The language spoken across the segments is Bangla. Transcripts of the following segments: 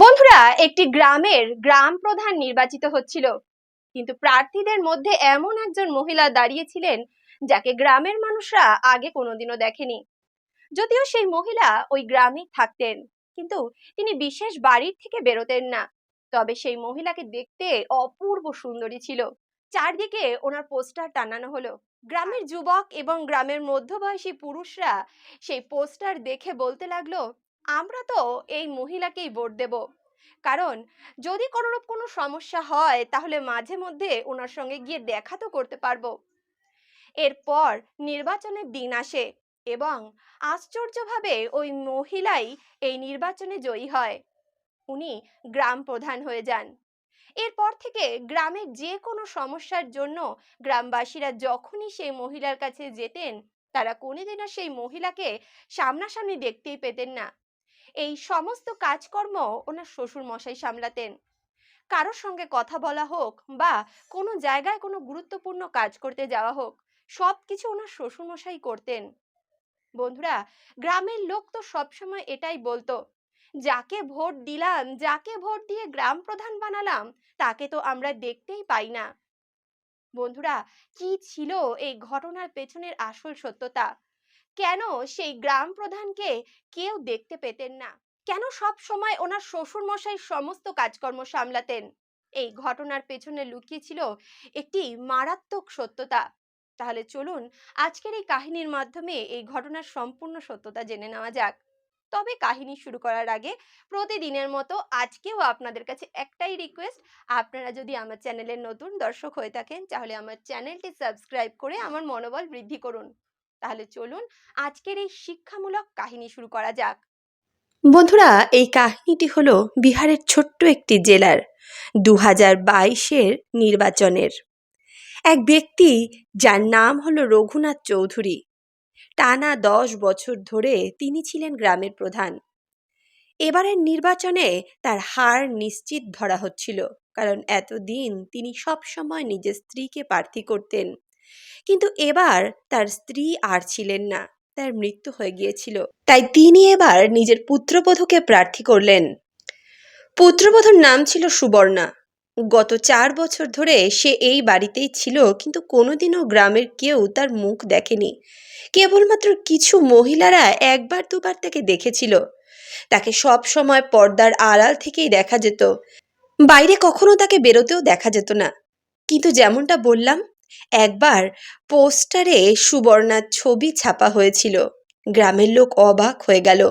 বন্ধুরা, একটি গ্রামের গ্রাম প্রধান নির্বাচিত হচ্ছিল। কিন্তু প্রার্থীদের মধ্যে এমন একজন মহিলা দাঁড়িয়েছিলেন যাকে গ্রামের মানুষরা আগে কোনোদিনও দেখেনি। যদিও সেই মহিলা ওই গ্রামেই থাকতেন, কিন্তু তিনি বিশেষ বাড়ির থেকে বেরোতেন না। তবে সেই মহিলাকে দেখতে অপূর্ব সুন্দরী ছিল। চারদিকে ওনার পোস্টার টানানো হলো। গ্রামের যুবক এবং গ্রামের মধ্যবয়সী পুরুষরা সেই পোস্টার দেখে বলতে লাগল আমরা তো এই মহিলাকেই ভোট দেব। কারণ যদি কোনোরূপ কোনো সমস্যা হয়, তাহলে মাঝে মধ্যে ওনার সঙ্গে গিয়ে দেখা তো করতে পারব। এরপর নির্বাচনের দিন আসে এবং আশ্চর্যভাবে ওই মহিলাই এই নির্বাচনে জয়ী হয়। উনি গ্রাম প্রধান হয়ে যান। এরপর থেকে গ্রামের যে কোনো সমস্যার জন্য গ্রামবাসীরা যখনই সেই মহিলার কাছে যেতেন, তারা কোনোদিনও সেই মহিলাকে সামনাসামনি দেখতেই পেতেন না। এই সমস্ত কাজকর্ম ওনার শ্বশুর মশাই সামলাতেন। কারোর সঙ্গে কথা বলা হোক বা কোনো জায়গায় কোনো গুরুত্বপূর্ণ কাজ করতে যাওয়া হোক সব কিছু ওনার শ্বশুর মশাই করতেন। বন্ধুরা, গ্রামের লোক তো সবসময় এটাই বলতো, যাকে ভোট দিলাম, যাকে ভোট দিয়ে গ্রাম প্রধান বানালাম, তাকে তো আমরা দেখতেই পাই না। বন্ধুরা, কি ছিল এই ঘটনার পেছনের আসল সত্যতা? কেন সেই গ্রাম প্রধানকে কেউ দেখতে পেতেন না? কেন সব সময় ওনার শ্বশুর মশাই সমস্ত কাজকর্ম সামলাতেন? এই ঘটনার পেছনে লুকিয়ে ছিল একটি মারাত্মক সত্যতা। তাহলে চলুন আজকের এই কাহিনীর মাধ্যমে এই ঘটনার সম্পূর্ণ সত্যতা জেনে নেওয়া যাক। তবে কাহিনী শুরু করার আগে প্রতিদিনের মতো আজকেও আপনাদের কাছে একটাই রিকোয়েস্ট আপনারা যদি আমার চ্যানেলের নতুন দর্শক হয়ে থাকেন, তাহলে আমার চ্যানেলটি সাবস্ক্রাইব করে আমার মনোবল বৃদ্ধি করুন। তাহলে চলুন আজকের এই শিক্ষামূলক কাহিনী শুরু করা যাক। বন্ধুরা, এই কাহিনীটি হলো বিহারের ছোট্ট একটি জেলার দু হাজার বাইশের নির্বাচনের। এক ব্যক্তি যার নাম হলো রঘুনাথ চৌধুরী, টানা দশ বছর ধরে তিনি ছিলেন গ্রামের প্রধান। এবারের নির্বাচনে তার হার নিশ্চিত ধরা হচ্ছিল, কারণ এতদিন তিনি সবসময় নিজের স্ত্রীকে প্রার্থী করতেন। কিন্তু এবার তার স্ত্রী আর ছিলেন না। তার মৃত্যু হয়ে গিয়েছিল। তাই তিনি এবার নিজের পুত্রবধূকে প্রার্থী করলেন। পুত্রবধূর নাম ছিল সুবর্ণা। গত চার বছর ধরে সে এই বাড়িতেই ছিল, কিন্তু কোনোদিনও গ্রামের কেউ তার মুখ দেখেনি। কেবলমাত্র কিছু মহিলারা একবার দুবার তাকে দেখেছিল। তাকে সব সময় পর্দার আড়াল থেকেই দেখা যেত। বাইরে কখনো তাকে বেরোতেও দেখা যেত না। কিন্তু যেমনটা বললাম একবার পোস্টারে সুবর্ণার ছবি ছাপা হয়েছিল। গ্রামের লোক অবাক হয়ে গেল।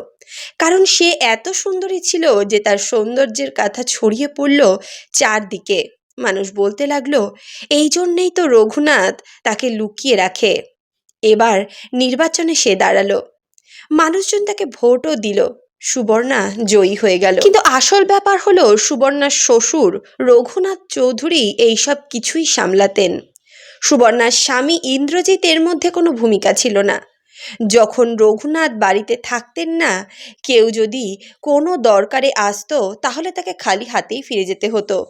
কারণ সে এত সুন্দরী ছিল যে তার সৌন্দর্যের কথা ছড়িয়ে পড়ল চারদিকে। মানুষ বলতে লাগল, এই জন্যেই তো রঘুনাথ তাকে লুকিয়ে রাখে। এবার নির্বাচনে সে দাঁড়াল। মানুষজন তাকে ভোটও দিল। সুবর্ণা জয়ী হয়ে গেল। কিন্তু আসল ব্যাপার হলো, সুবর্ণার শ্বশুর রঘুনাথ চৌধুরী এইসব কিছুই সামলাতেন। সুবর্ণার স্বামী ইন্দ্রজিৎ এর মধ্যে কোনো ভূমিকা ছিল না। যখন রঘুনাথ বাড়িতে থাকতেন না, কেউ যদি কোনো দরকারে আসতো, তাহলে তাকে খালি হাতেই ফিরে যেতে হতো।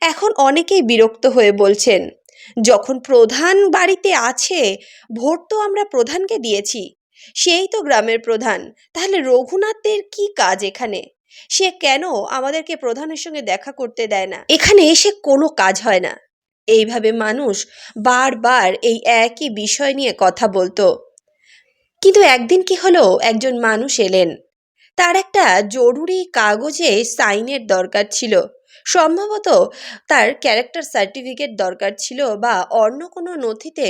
এখন অনেকেই বিরক্ত হয়ে বলছেন, যখন প্রধান বাড়িতে আছে, ভোট তো আমরা প্রধানকে দিয়েছি। সেই তো গ্রামের প্রধান। তাহলে রঘুনাথের কি কাজ এখানে? সে কেন আমাদেরকে প্রধানের সঙ্গে দেখা করতে দেয় না? এখানে এসে কোনো কাজ হয় না। এইভাবে মানুষ বারবার এই একই বিষয় নিয়ে কথা বলতো। কিন্তু একদিন কি হলো? একজন মানুষ এলেন। তার একটা জরুরি কাগজে সাইনের দরকার ছিল। সম্ভবত তার ক্যারেক্টার সার্টিফিকেট দরকার ছিল বা অন্য কোনো নথিতে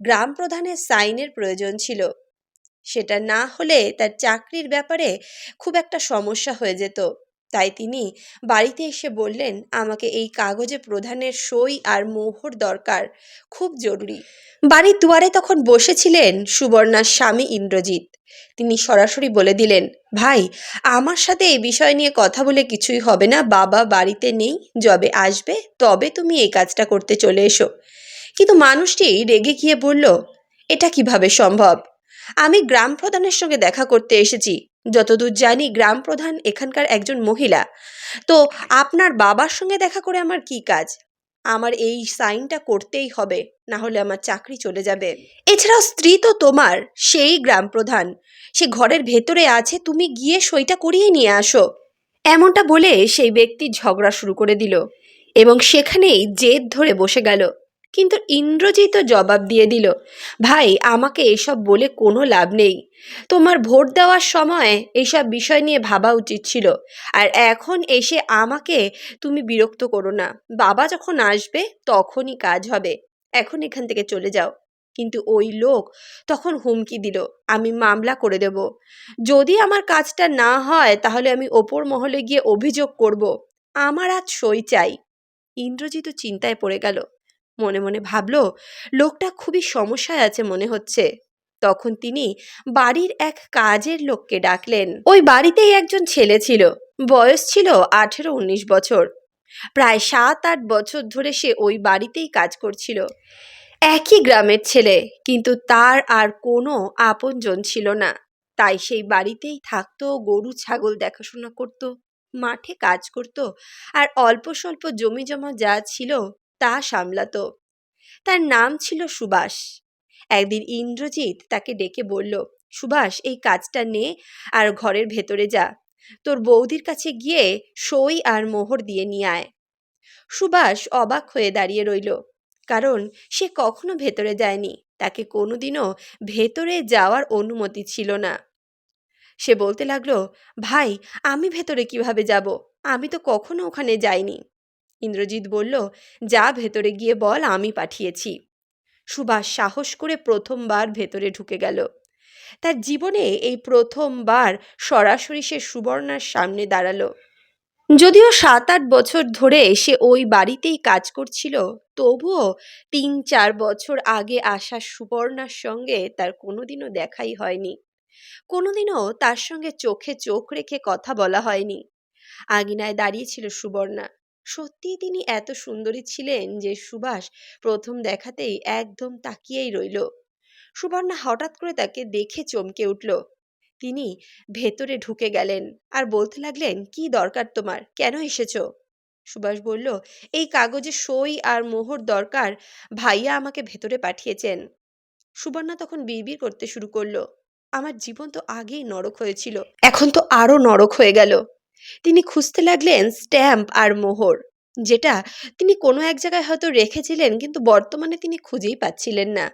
গ্রাম প্রধানের সাইনের প্রয়োজন ছিল। সেটা না হলে তার চাকরির ব্যাপারে খুব একটা সমস্যা হয়ে যেত। তাই তিনি বাড়িতে এসে বললেন, আমাকে এই কাগজে প্রধানের সই আর মোহর দরকার, খুব জরুরি। বাড়ির দুয়ারে তখন বসেছিলেন সুবর্ণার স্বামী ইন্দ্রজিৎ। তিনি সরাসরি বলে দিলেন, ভাই, আমার সাথে এই বিষয় নিয়ে কথা বলে কিছুই হবে না, বাবা বাড়িতে নেই, যবে আসবে তবে তুমি এই কাজটা করতে চলে এসো। কিন্তু মানুষটি রেগে গিয়ে বলল, এটা কীভাবে সম্ভব? আমি গ্রাম প্রধানের সঙ্গে দেখা করতে এসেছি যতদূর জানি গ্রাম প্রধান এখানকার একজন মহিলা। তো আপনার বাবার সঙ্গে দেখা করে আমার কি কাজ? আমার এই সাইনটা করতেই হবে, না হলে আমার চাকরি চলে যাবে। এছাড়াও স্ত্রী তো তোমার, সেই গ্রাম প্রধান। সে ঘরের ভেতরে আছে, তুমি গিয়ে সইটা করিয়ে নিয়ে আসো। এমনটা বলে সেই ব্যক্তি ঝগড়া শুরু করে দিল এবং সেখানেই জেদ ধরে বসে গেল। কিন্তু ইন্দ্রজিৎ জবাব দিয়ে দিল, ভাই, আমাকে এসব বলে কোনো লাভ নেই। তোমার ভোট দেওয়ার সময় এইসব বিষয় নিয়ে ভাবা উচিত ছিল, আর এখন এসে আমাকে তুমি বিরক্ত করো না। বাবা যখন আসবে, তখনই কাজ হবে। এখন এখান থেকে চলে যাও। কিন্তু ওই লোক তখন হুমকি দিল, আমি মামলা করে দেব। যদি আমার কাজটা না হয়, তাহলে আমি ওপর মহলে গিয়ে অভিযোগ করব। আমার আজ সই চাই। ইন্দ্রজিৎ চিন্তায় পড়ে গেল। মনে মনে ভাবল, লোকটা খুবই সমস্যায় আছে মনে হচ্ছে। তখন তিনি বাড়ির এক কাজের লোককে ডাকলেন। ওই বাড়িতেই একজন ছেলে ছিল, বয়স ছিল আঠেরো উনিশ বছর। প্রায় সাত আট বছর ধরে সে ওই বাড়িতেই কাজ করছিল। একই গ্রামের ছেলে, কিন্তু তার আর কোনো আপনজন ছিল না। তাই সেই বাড়িতেই থাকতো, গরু, ছাগল দেখাশোনা করত, মাঠে কাজ করত, আর অল্প স্বল্প জমি জমা যা ছিল তা সামলাতো। তার নাম ছিল সুভাষ। একদিন ইন্দ্রজিৎ তাকে ডেকে বলল, সুভাষ, এই কাজটা নে আর ঘরের ভেতরে যা। তোর বৌদির কাছে গিয়ে সই আর মোহর দিয়ে নিয়ে আয়। সুভাষ অবাক হয়ে দাঁড়িয়ে রইল, কারণ সে কখনো ভেতরে যায়নি। তাকে কোনোদিনও ভেতরে যাওয়ার অনুমতি ছিল না। সে বলতে লাগল, ভাই, আমি ভেতরে কীভাবে যাব? আমি তো কখনো ওখানে যাইনি। ইন্দ্রজিৎ বলল, যা ভেতরে গিয়ে বল, আমি পাঠিয়েছি। সুভাষ সাহস করে প্রথমবার ভেতরে ঢুকে গেল। তার জীবনে এই প্রথমবার সরাসরি সে সুবর্ণার সামনে দাঁড়াল। যদিও সাত আট বছর ধরে সে ওই বাড়িতেই কাজ করছিল, তবুও তিন চার বছর আগে আসা সুবর্ণার সঙ্গে তার কোনোদিনও দেখাই হয়নি। কোনোদিনও তার সঙ্গে চোখে চোখ রেখে কথা বলা হয়নি। আগিনায় দাঁড়িয়েছিল সুবর্ণা। সত্যিই তিনি এত সুন্দরী ছিলেন যে সুভাষ প্রথম দেখাতেই একদম তাকিয়েই রইল। সুবর্ণা হঠাৎ করে তাকে দেখে চমকে উঠল। তিনি ভেতরে ঢুকে গেলেন আর বলতে লাগলেন, কি দরকার তোমার? কেন এসেছ? সুভাষ বলল, এই কাগজে সই আর মোহর দরকার, ভাইয়া আমাকে ভেতরে পাঠিয়েছেন। সুবর্ণা তখন বিড়বিড় করতে শুরু করল। আমার জীবন তো আগেই নরক হয়েছিল, এখন তো আরও নরক হয়ে গেল। তিনি খুঁজতে লাগলেন স্ট্যাম্প আর মোহর, যেটা তিনি কোনো এক জায়গায় হয়তো রেখেছিলেন কিন্তু বর্তমানে তিনি খুঁজেই পাচ্ছিলেন না।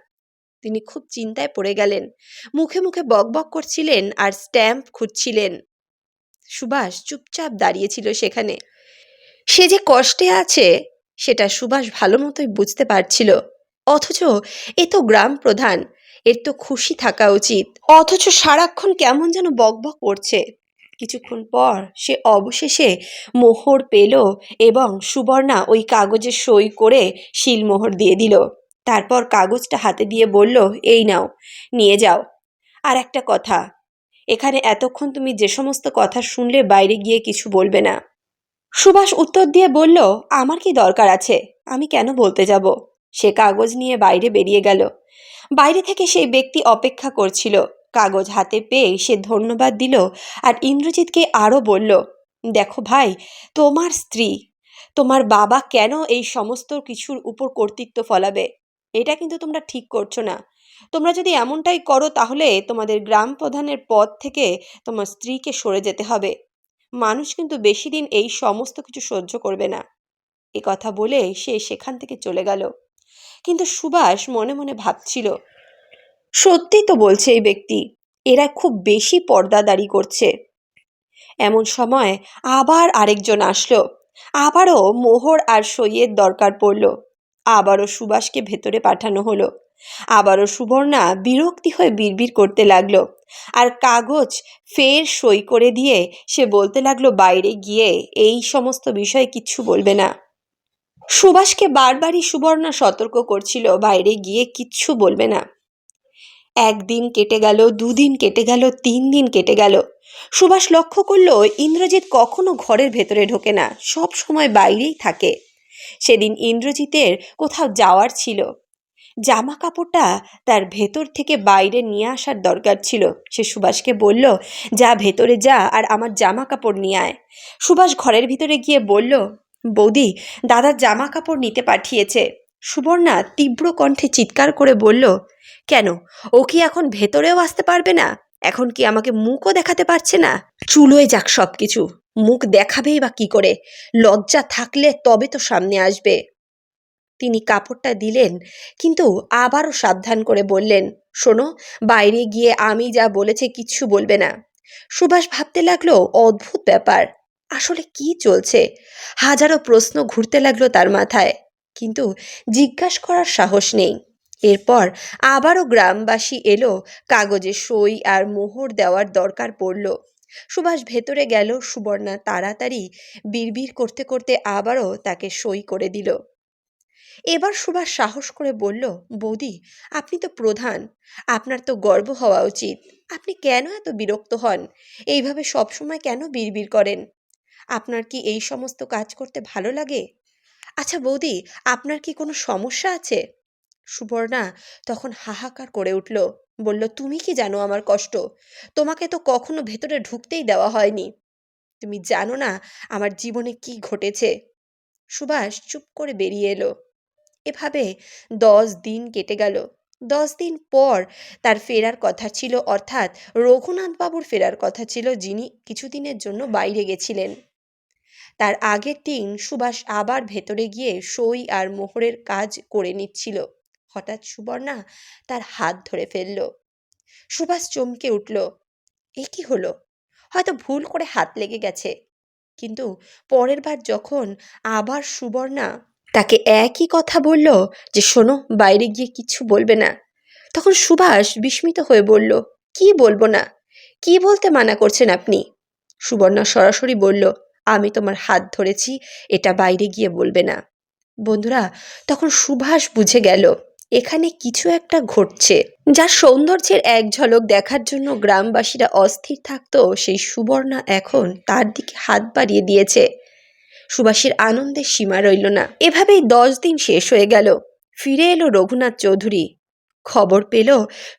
তিনি খুব চিন্তায় পড়ে গেলেন, মুখে মুখে বকবক করছিলেন আর স্ট্যাম্প খুঁজছিলেন। সুভাষ চুপচাপ দাঁড়িয়েছিল সেখানে। সে যে কষ্টে আছে, সেটা সুভাষ ভালো মতোই বুঝতে পারছিল। অথচ এ তো গ্রাম প্রধান, এর তো খুশি থাকা উচিত। অথচ সারাক্ষণ কেমন যেন বকবক করছে। কিছুক্ষণ পর সে অবশেষে মোহর পেল এবং সুবর্ণা ওই কাগজে সই করে শিলমোহর দিয়ে দিল। তারপর কাগজটা হাতে দিয়ে বলল, এই নাও, নিয়ে যাও। আর একটা কথা, এখানে এতক্ষণ তুমি যে সমস্ত কথা শুনলে বাইরে গিয়ে কিছু বলবে না। সুভাষ উত্তর দিয়ে বলল, আমার কি দরকার আছে? আমি কেন বলতে যাব? সে কাগজ নিয়ে বাইরে বেরিয়ে গেল। বাইরে থেকে সেই ব্যক্তি অপেক্ষা করছিল। কাগজ হাতে পেয়ে সে ধন্যবাদ দিল আর ইন্দ্রজিৎকে আরও বলল, দেখো ভাই, তোমার স্ত্রী, তোমার বাবা কেন এই সমস্ত কিছুর উপর কর্তৃত্ব ফলাবে? এটা কিন্তু তোমরা ঠিক করছ না। তোমরা যদি এমনটাই করো তাহলে তোমাদের গ্রাম প্রধানের পদ থেকে তোমার স্ত্রীকে সরে যেতে হবে। মানুষ কিন্তু বেশি দিন এই সমস্ত কিছু সহ্য করবে না। এ কথা বলে সে সেখান থেকে চলে গেল। কিন্তু সুভাষ মনে মনে ভাবছিল সত্যি তো বলছে এই ব্যক্তি এরা খুব বেশি পর্দাদারি করছে। এমন সময় আবার আরেকজন আসলো। আবারও মোহর আর সইয়ের দরকার পড়ল। আবারও সুবাসকে ভেতরে পাঠানো হলো। আবারও সুবর্ণা বিরক্তি হয়ে বিড়বিড় করতে লাগল। আর কাগজ ফের সই করে দিয়ে সে বলতে লাগল, বাইরে গিয়ে এই সমস্ত বিষয়ে কিচ্ছু বলবে না। সুভাষকে বারবারই সুবর্ণা সতর্ক করছিল, বাইরে গিয়ে কিচ্ছু বলবে না। একদিন কেটে গেল, দুদিন কেটে গেল তিন দিন কেটে গেল। সুভাষ লক্ষ্য করল, ইন্দ্রজিৎ কখনো ঘরের ভেতরে ঢোকে না, সব সময় বাইরেই থাকে। সেদিন ইন্দ্রজিতের কোথাও যাওয়ার ছিল। জামা কাপড়টা তার ভেতর থেকে বাইরে নিয়ে আসার দরকার ছিল। সে সুভাষকে বলল, যা ভেতরে যা আর আমার জামা কাপড় নিয়ে আয়। সুভাষ ঘরের ভিতরে গিয়ে বলল, বৌদি দাদার জামা কাপড় নিতে পাঠিয়েছে। সুবর্ণা তীব্র কণ্ঠে চিৎকার করে বলল, কেন? ও কি এখন ভেতরেও আসতে পারবে না? এখন কি আমাকে মুখও দেখাতে পারছে না? চুলোয় যাক সব কিছু মুখ দেখাবেই বা কি করে? লজ্জা থাকলে তবে তো সামনে আসবে। তিনি কাপড়টা দিলেন, কিন্তু আবারও সাবধান করে বললেন, শোনো, বাইরে গিয়ে আমি যা বলেছে কিচ্ছু বলবে না। সুভাষ ভাবতে লাগল, অদ্ভুত ব্যাপার। আসলে কি চলছে? হাজারো প্রশ্ন ঘুরতে লাগল তার মাথায়। কিন্তু জিজ্ঞাসা করার সাহস নেই। এরপর আবারও গ্রামবাসী এলো, কাগজে সই আর মোহর দেওয়ার দরকার পড়ল। সুভাষ ভেতরে গেল, সুবর্ণা তাড়াতাড়ি বিড়বিড় করতে করতে আবারও তাকে সই করে দিল। এবার সুভাষ সাহস করে বলল, বৌদি, আপনি তো প্রধান, আপনার তো গর্ব হওয়া উচিত। আপনি কেন এত বিরক্ত হন? এইভাবে সবসময় কেন বিড়বিড় করেন? আপনার কি এই সমস্ত কাজ করতে ভালো লাগে? আচ্ছা বৌদি, আপনার কি কোনো সমস্যা আছে? সুবর্ণা তখন হাহাকার করে উঠল, বলল, তুমি কি জানো আমার কষ্ট? তোমাকে তো কখনো ভেতরে ঢুকতেই দেওয়া হয়নি। তুমি জানো না আমার জীবনে কি ঘটেছে? সুভাষ চুপ করে বেরিয়ে এলো। এভাবে দশ দিন কেটে গেল। দশ দিন পর তার ফেরার কথা ছিল, অর্থাৎ রঘুনাথবাবুর ফেরার কথা ছিল, যিনি কিছুদিনের জন্য বাইরে গেছিলেন। তার আগের দিন সুভাষ আবার ভেতরে গিয়ে সই আর মোহরের কাজ করে নিচ্ছিল। হঠাৎ সুবর্ণা তার হাত ধরে ফেলল। সুভাষ চমকে উঠল, এ কি হলো? হয়তো ভুল করে হাত লেগে গেছে। কিন্তু পরের বার যখন আবার সুবর্ণা তাকে একই কথা বলল যে, শোনো, বাইরে গিয়ে কিছু বলবে না। তখন সুভাষ বিস্মিত হয়ে বলল, কি বলব না? কি বলতে মানা করছেন আপনি? সুবর্ণা সরাসরি বলল আমি তোমার হাত ধরেছি, এটা বাইরে গিয়ে বলবে না। বন্ধুরা, তখন সুভাষ বুঝে গেল, এখানে কিছু একটা ঘটছে। যার সৌন্দর্যের এক ঝলক দেখার জন্য গ্রামবাসীরা অস্থির থাকতো, সেই সুবর্ণা এখন তার দিকে হাত বাড়িয়ে দিয়েছে। সুভাষের আনন্দের সীমা রইল না। এভাবেই দশ দিন শেষ হয়ে গেল। ফিরে এলো রঘুনাথ চৌধুরী। খবর পেল,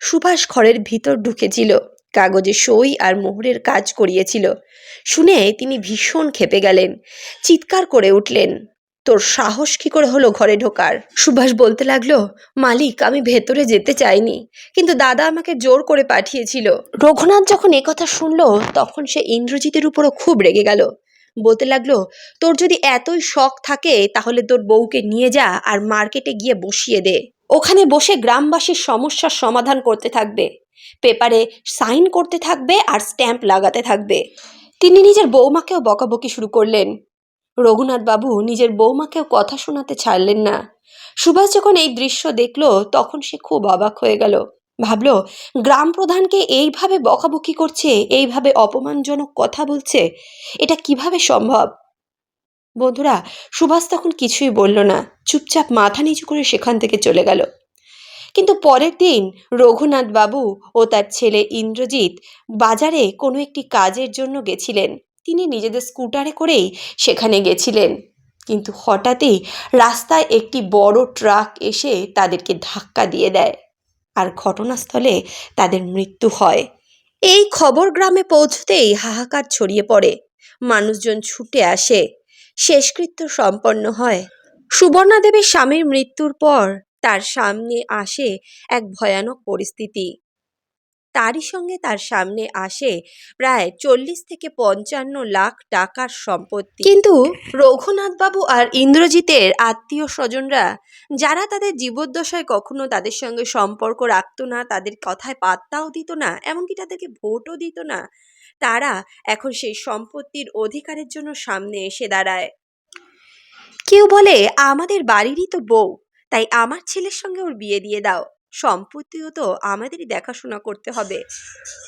সুভাষ ঘরের ভিতর ঢুকেছিল। কাগজে সই আর মোহরের কাজ করিয়েছিল। শুনে তিনি ভীষণ ক্ষেপে গেলেন। চিৎকার করে উঠলেন, তোর সাহস কি করে হলো ঘরে ঢোকার? সুভাষ বলতে লাগল, মালিক, আমি ভেতরে যেতে চাইনি, কিন্তু দাদা আমাকে জোর করে পাঠিয়েছিল। রঘুনাথ যখন একথা শুনলো, তখন সে ইন্দ্রজিতের উপরও খুব রেগে গেল। বলতে লাগল, তোর যদি এতই শখ থাকে, তাহলে তোর বউকে নিয়ে যা আর মার্কেটে গিয়ে বসিয়ে দে। ওখানে বসে গ্রামবাসীর সমস্যার সমাধান করতে থাকবে। পেপারে সাইন করতে থাকবে আর স্ট্যাম্প লাগাতে থাকবে। তিনি নিজের বৌমাকেও বকাবকি শুরু করলেন। রঘুনাথ বাবু নিজের বৌমাকেও কথা শোনাতে ছাড়লেন না। সুভাষ যখন এই দৃশ্য দেখল, তখন সে খুব অবাক হয়ে গেল। ভাবল, গ্রাম প্রধানকে এইভাবে বকাবকি করছে, এইভাবে অপমানজনক কথা বলছে, এটা কীভাবে সম্ভব? বন্ধুরা, সুভাষ তখন কিছুই বলল না। চুপচাপ মাথা নিচু করে সেখান থেকে চলে গেল। কিন্তু পরের দিন রঘুনাথ বাবু ও তার ছেলে ইন্দ্রজিৎ বাজারে কোনো একটি কাজের জন্য গেছিলেন। তিনি নিজেদের স্কুটারে করেই সেখানে গেছিলেন। কিন্তু হঠাৎই রাস্তায় একটি বড় ট্রাক এসে তাদেরকে ধাক্কা দিয়ে দেয় আর ঘটনাস্থলে তাদের মৃত্যু হয়। এই খবর গ্রামে পৌঁছতেই হাহাকার ছড়িয়ে পড়ে। মানুষজন ছুটে আসে। শেষকৃত্য সম্পন্ন হয়। সুবর্ণা দেবীর স্বামীর মৃত্যুর পর তার সামনে আসে এক ভয়ানক পরিস্থিতি। তারই সঙ্গে তার সামনে আসে প্রায় চল্লিশ থেকে পঞ্চান্ন লাখ টাকার সম্পত্তি। কিন্তু রঘুনাথবাবু আর ইন্দ্রজিতের আত্মীয় স্বজনরা যারা তাদের জীবদ্দশায় কখনো তাদের সঙ্গে সম্পর্ক রাখতো না তাদের কথায় পাত্তাও দিত না এমনকি তাদেরকে ভোটও দিত না তারা এখন সেই সম্পত্তির অধিকারের জন্য সামনে এসে দাঁড়ায়। কেউ বলে আমাদের বাড়িরই তো বউ। তাই আমার ছেলের সঙ্গে ওর বিয়ে দিয়ে দাও। সম্পত্তিও তো আমাদেরই দেখাশোনা করতে হবে।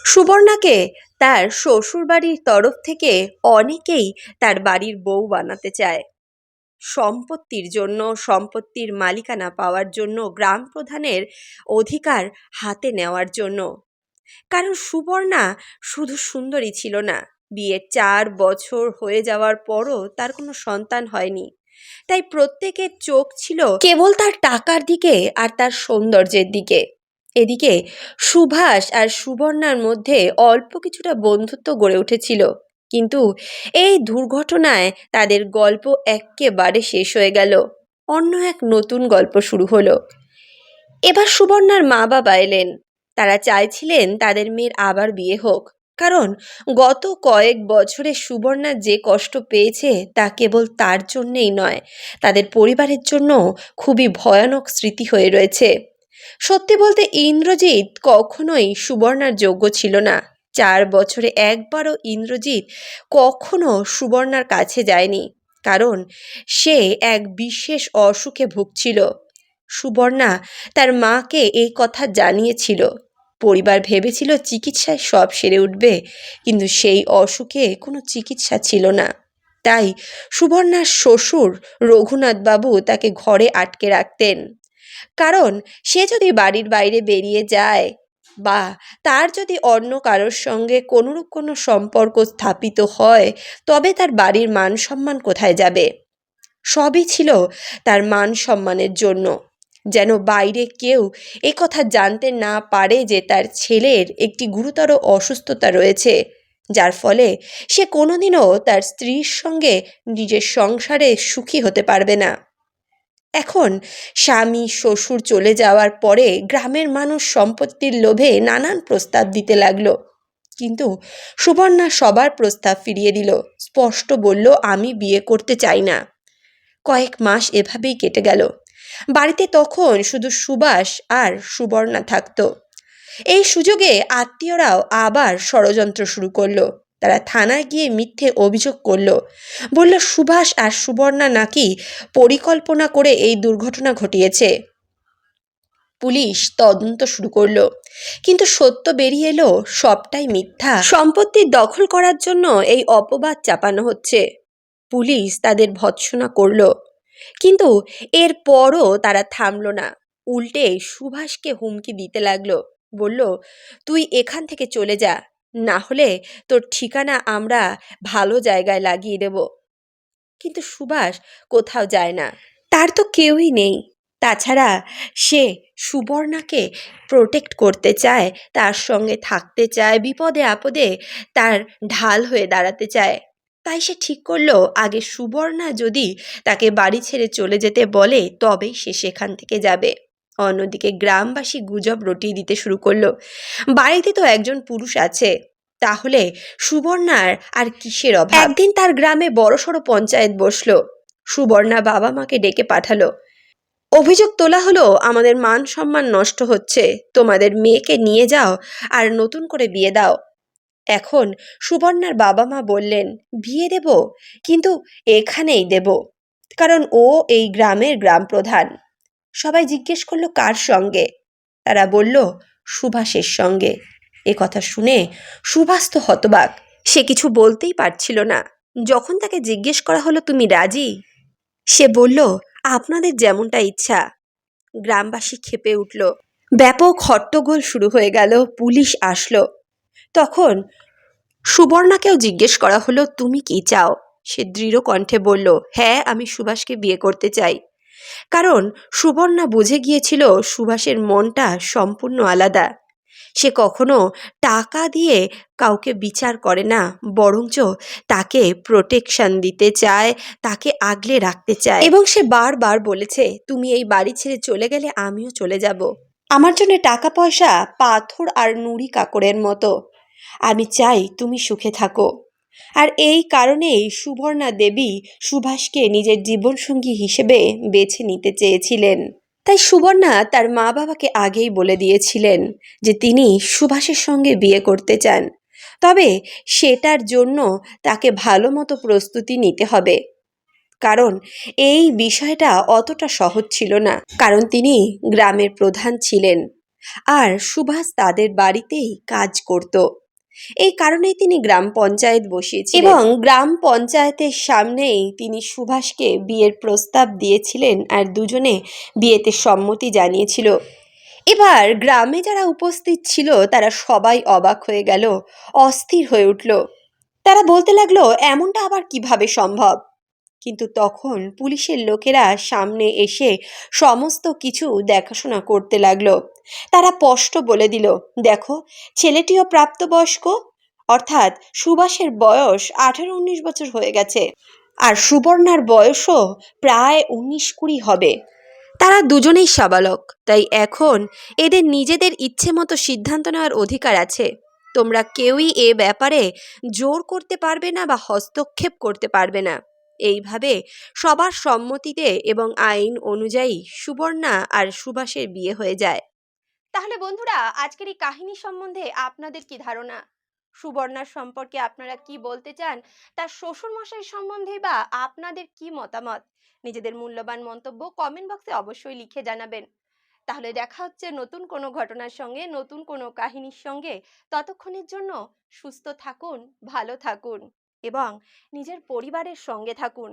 সুবর্ণাকে তার শ্বশুর বাড়ির তরফ থেকে অনেকেই তার বাড়ির বউ বানাতে চায়। সম্পত্তির জন্য, সম্পত্তির মালিকানা পাওয়ার জন্য, গ্রাম প্রধানের অধিকার হাতে নেওয়ার জন্য। কারণ সুবর্ণা শুধু সুন্দরী ছিল না। বিয়ের চার বছর হয়ে যাওয়ার পরও তার কোনো সন্তান হয়নি। তাই প্রত্যেকের চোখ ছিল কেবল তার টাকার দিকে আর তার সৌন্দর্যের দিকে। এদিকে সুভাষ আর সুবর্ণার মধ্যে অল্প কিছুটা বন্ধুত্ব গড়ে উঠেছিল। কিন্তু এই দুর্ঘটনায় তাদের গল্প এক্কেবারে শেষ হয়ে গেল। অন্য এক নতুন গল্প শুরু হলো। এবার সুবর্ণার মা বাবা এলেন। তারা চাইছিলেন তাদের মেয়ের আবার বিয়ে হোক। কারণ গত কয়েক বছরে সুবর্ণা যে কষ্ট পেয়েছে তা কেবল তার জন্যেই নয়, তাদের পরিবারের জন্য খুবই ভয়ানক স্মৃতি হয়ে রয়েছে। সত্যি বলতে ইন্দ্রজিৎ কখনোই সুবর্ণার যোগ্য ছিল না। চার বছরে একবারও ইন্দ্রজিৎ কখনো সুবর্ণার কাছে যায়নি, কারণ সে এক বিশেষ অসুখে ভুগছিল। সুবর্ণা তার মাকে এই কথা জানিয়েছিল। পরিবার ভেবেছিল চিকিৎসায় সব সেরে উঠবে, কিন্তু সেই অসুখে কোনো চিকিৎসা ছিল না। তাই সুবর্ণার শ্বশুর রঘুনাথবাবু তাকে ঘরে আটকে রাখতেন। কারণ সে যদি বাড়ির বাইরে বেরিয়ে যায় বা তার যদি অন্য কারোর সঙ্গে কোনোরূপ কোনো সম্পর্ক স্থাপিত হয়, তবে তার বাড়ির মান সম্মান কোথায় যাবে? সবই ছিল তার মান সম্মানের জন্য। যেন বাইরে কেউ এ কথা জানতে না পারে যে তার ছেলের একটি গুরুতর অসুস্থতা রয়েছে। যার ফলে সে কোনোদিনও তার স্ত্রীর সঙ্গে নিজের সংসারে সুখী হতে পারবে না। এখন স্বামী, শ্বশুর চলে যাওয়ার পরে গ্রামের মানুষ সম্পত্তির লোভে নানান প্রস্তাব দিতে লাগল। কিন্তু সুবর্ণা সবার প্রস্তাব ফিরিয়ে দিল। স্পষ্ট বলল, আমি বিয়ে করতে চাই না। কয়েক মাস এভাবেই কেটে গেল। বাড়িতে তখন শুধু সুবাস আর সুবর্ণা থাকতো। এই সুযোগে আত্মীয়রাও আবার ষড়যন্ত্র শুরু করল। তারা থানায় গিয়ে মিথ্যে অভিযোগ করল। বলল, সুভাষ আর সুবর্ণা নাকি পরিকল্পনা করে এই দুর্ঘটনা ঘটিয়েছে। পুলিশ তদন্ত শুরু করল। কিন্তু সত্য বেরিয়ে এলো, সবটাই মিথ্যা। সম্পত্তি দখল করার জন্য এই অপবাদ চাপানো হচ্ছে। পুলিশ তাদের ভৎসনা করল। কিন্তু এরপরও তারা থামলো না। উল্টে সুভাষকে হুমকি দিতে লাগল। বলল, তুই এখান থেকে চলে যা, না হলে তোর ঠিকানা আমরা ভালো জায়গায় লাগিয়ে দেব। কিন্তু সুভাষ কোথাও যায় না। তার তো কেউই নেই। তাছাড়া সে সুবর্ণাকে প্রোটেক্ট করতে চায়, তার সঙ্গে থাকতে চায়, বিপদে আপদে তার ঢাল হয়ে দাঁড়াতে চায়। তাই সে ঠিক করল, আগে সুবর্ণা যদি তাকে বাড়ি ছেড়ে চলে যেতে বলে, তবেই সে সেখান থেকে যাবে। অন্যদিকে গ্রামবাসী গুজব রটিয়ে দিতে শুরু করল। বাড়িতে তো একজন পুরুষ আছে, তাহলে সুবর্ণার আর কিসের অভাব? একদিন তার গ্রামে বড়সড় পঞ্চায়েত বসল। সুবর্ণা বাবা মাকে ডেকে পাঠালো। অভিযোগ তোলা হলো, আমাদের মান সম্মান নষ্ট হচ্ছে। তোমাদের মেয়েকে নিয়ে যাও আর নতুন করে বিয়ে দাও। এখন সুবর্ণার বাবা মা বললেন, বিয়ে দেব, কিন্তু এখানেই দেব, কারণ ও এই গ্রামের গ্রাম প্রধান সবাই জিজ্ঞেস করল, কার সঙ্গে? তারা বলল, সুভাষের সঙ্গে। এ কথা শুনে সুভাষ তো হতবাক, সে কিছু বলতেই পারছিল না। যখন তাকে জিজ্ঞেস করা হলো, তুমি রাজি? সে বলল, আপনাদের যেমনটা ইচ্ছা। গ্রামবাসী খেপে উঠল। ব্যাপক হট্টগোল শুরু হয়ে গেল, পুলিশ আসলো। তখন সুবর্ণাকেও জিজ্ঞেস করা হলো, তুমি কি চাও? সে দৃঢ় কণ্ঠে বলল হ্যাঁ আমি সুভাষকে বিয়ে করতে চাই। কারণ সুবর্ণা বুঝে গিয়েছিল সুভাষের মনটা সম্পূর্ণ আলাদা। সে কখনো টাকা দিয়ে কাউকে বিচার করে না, বরঞ্চ তাকে প্রোটেকশন দিতে চায়, তাকে আগলে রাখতে চায়। এবং সে বারবার বলেছে, তুমি এই বাড়ি ছেড়ে চলে গেলে আমিও চলে যাব। আমার জন্য টাকা পয়সা পাথর আর নুড়ি কাকড়ের মতো। আমি চাই তুমি সুখে থাকো। আর এই কারণেই সুবর্ণা দেবী সুভাষকে নিজের জীবনসঙ্গী হিসেবে বেছে নিতে চেয়েছিলেন। তাই সুবর্ণা তার মা বাবাকে আগেই বলে দিয়েছিলেন যে তিনি সুভাষের সঙ্গে বিয়ে করতে চান। তবে সেটার জন্য তাকে ভালো মতো প্রস্তুতি নিতে হবে। কারণ এই বিষয়টা অতটা সহজ ছিল না। কারণ তিনি গ্রামের প্রধান ছিলেন। আর সুভাষ তাদের বাড়িতেই কাজ করত। এই কারণেই তিনি গ্রাম পঞ্চায়েত বসিয়েছিলেন। এবং গ্রাম পঞ্চায়েতের সামনেই তিনি সুভাষকে বিয়ের প্রস্তাব দিয়েছিলেন আর দুজনে বিয়েতে সম্মতি জানিয়েছিল। এবার গ্রামে যারা উপস্থিত ছিল তারা সবাই অবাক হয়ে গেল অস্থির হয়ে উঠল। তারা বলতে লাগল এমনটা আবার কীভাবে সম্ভব? কিন্তু তখন পুলিশের লোকেরা সামনে এসে সমস্ত কিছু দেখাশোনা করতে লাগল। তারা স্পষ্ট বলে দিল, দেখো, ছেলেটিও প্রাপ্তবয়স্ক, অর্থাৎ সুভাষের বয়স আঠেরো উনিশ বছর হয়ে গেছে, আর সুবর্ণার বয়সও প্রায় উনিশ কুড়ি হবে। তারা দুজনেই সাবালক, তাই এখন এদের নিজেদের ইচ্ছে মতো সিদ্ধান্ত নেওয়ার অধিকার আছে। তোমরা কেউই এ ব্যাপারে জোর করতে পারবে না বা হস্তক্ষেপ করতে পারবে না। এইভাবে সবার সম্মতিতে এবং আইন অনুযায়ী সুবর্ণা আর সুভাষের বিয়ে হয়ে যায়। তাহলে বন্ধুরা, আজকের এই কাহিনী সম্বন্ধে আপনাদের কি ধারণা? সুবর্ণার সম্পর্কে আপনারা কি বলতে চান? তার শ্বশুর মশাই সম্বন্ধে বা আপনাদের কি মতামত? নিজেদের মূল্যবান মন্তব্য কমেন্ট বক্সে অবশ্যই লিখে জানাবেন। তাহলে দেখা হচ্ছে নতুন কোনো ঘটনার সঙ্গে, নতুন কোনো কাহিনীর সঙ্গে। ততক্ষণের জন্য সুস্থ থাকুন, ভালো থাকুন। এবং নিজের পরিবারের সঙ্গে থাকুন।